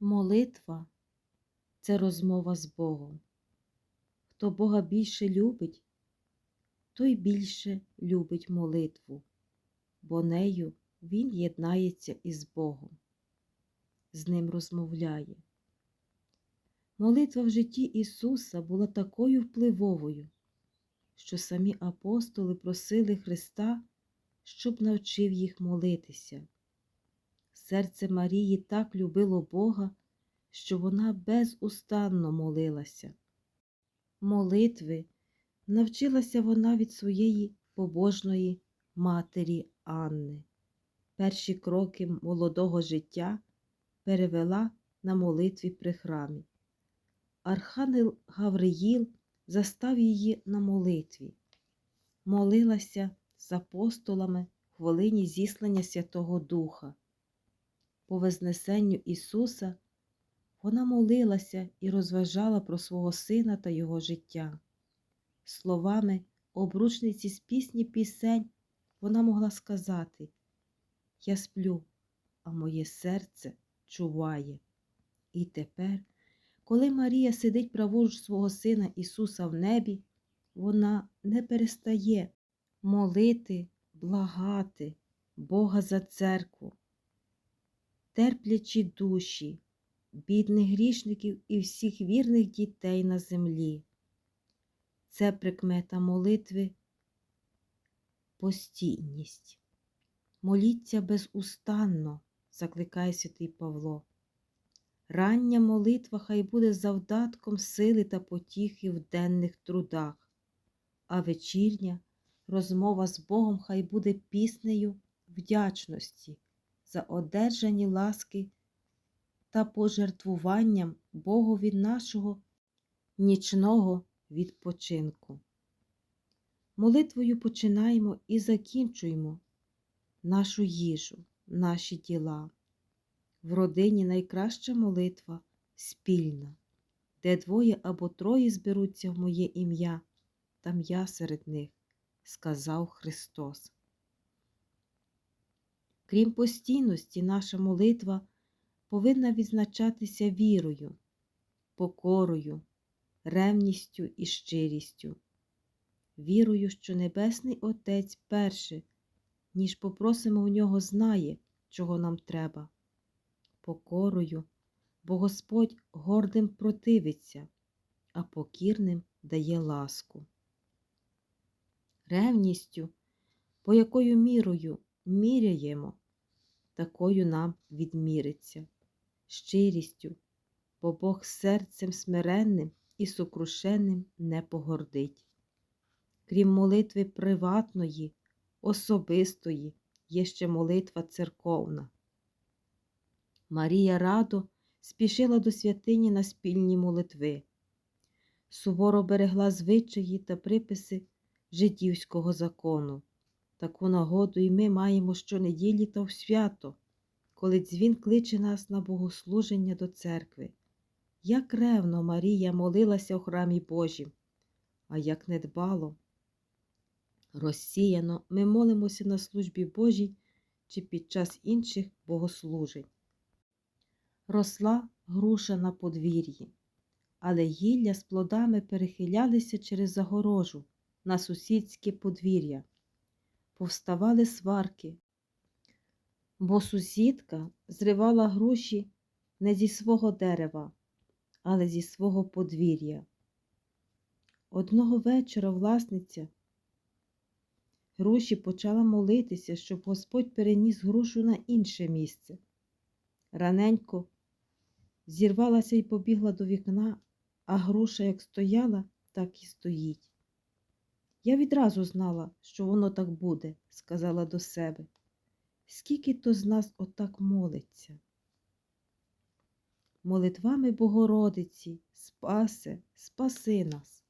Молитва це розмова з Богом. Хто Бога більше любить, той більше любить молитву, бо нею Він єднається із Богом, з Ним розмовляє. Молитва в житті Ісуса була такою впливовою, що самі апостоли просили Христа, щоб навчив їх молитися. Серце Марії так любило Бога, що вона безустанно молилася. Молитви навчилася вона від своєї побожної матері Анни. Перші кроки молодого життя перевела на молитві при храмі. Архангел Гавриїл застав її на молитві, молилася з апостолами в хвилині зіслання Святого Духа. По Вознесенню Ісуса вона молилася і розважала про свого сина та його життя. Словами обручниці з пісні пісень вона могла сказати Я сплю, а моє серце чуває. І тепер, коли Марія сидить праворуч свого сина Ісуса в небі, вона не перестає молити, благати Бога за церкву, терплячи душі, бідних грішників і всіх вірних дітей на землі. Це прикмета молитви постійність. Моліться безустанно, закликає святий Павло. Рання молитва хай буде завдатком сили та потіхи в денних трудах, а вечірня розмова з Богом хай буде піснею вдячності за одержані ласки та пожертвуванням Богові нашого нічного відпочинку. Молитвою починаємо і закінчуємо нашу їжу, наші діла. В родині найкраща молитва спільна, де двоє або троє зберуться в моє ім'я, там я серед них, сказав Христос. Крім постійності, наша молитва повинна відзначатися вірою, покорою, ревністю і щирістю, вірою, що Небесний Отець перше, ніж попросимо в нього, знає, чого нам треба, покорою, бо Господь гордим противиться, а покірним дає ласку. Ревністю, по якою мірою міряємо, такою нам відміриться, щирістю, бо Бог серцем смиренним і сокрушенним не погордить. Крім молитви приватної, особистої, є ще молитва церковна. Марія радо спішила до святині на спільні молитви, суворо берегла звичаї та приписи жидівського закону. Таку нагоду і ми маємо щонеділі та в свято, коли дзвін кличе нас на богослуження до церкви. Як ревно Марія молилася у храмі Божім, а як недбало. Розсіяно ми молимося на службі Божій чи під час інших богослужень. Росла груша на подвір'ї, але гілля з плодами перехилялися через загорожу на сусідське подвір'я повставали сварки, бо сусідка зривала груші не зі свого дерева, але зі свого подвір'я. Одного вечора власниця груші почала молитися, щоб Господь переніс грушу на інше місце. Раненько зірвалася і побігла до вікна, а груша як стояла, так і стоїть. Я відразу знала, що воно так буде, сказала до себе. Скільки то з нас отак молиться? Молитвами Богородиці, спасе, спаси нас.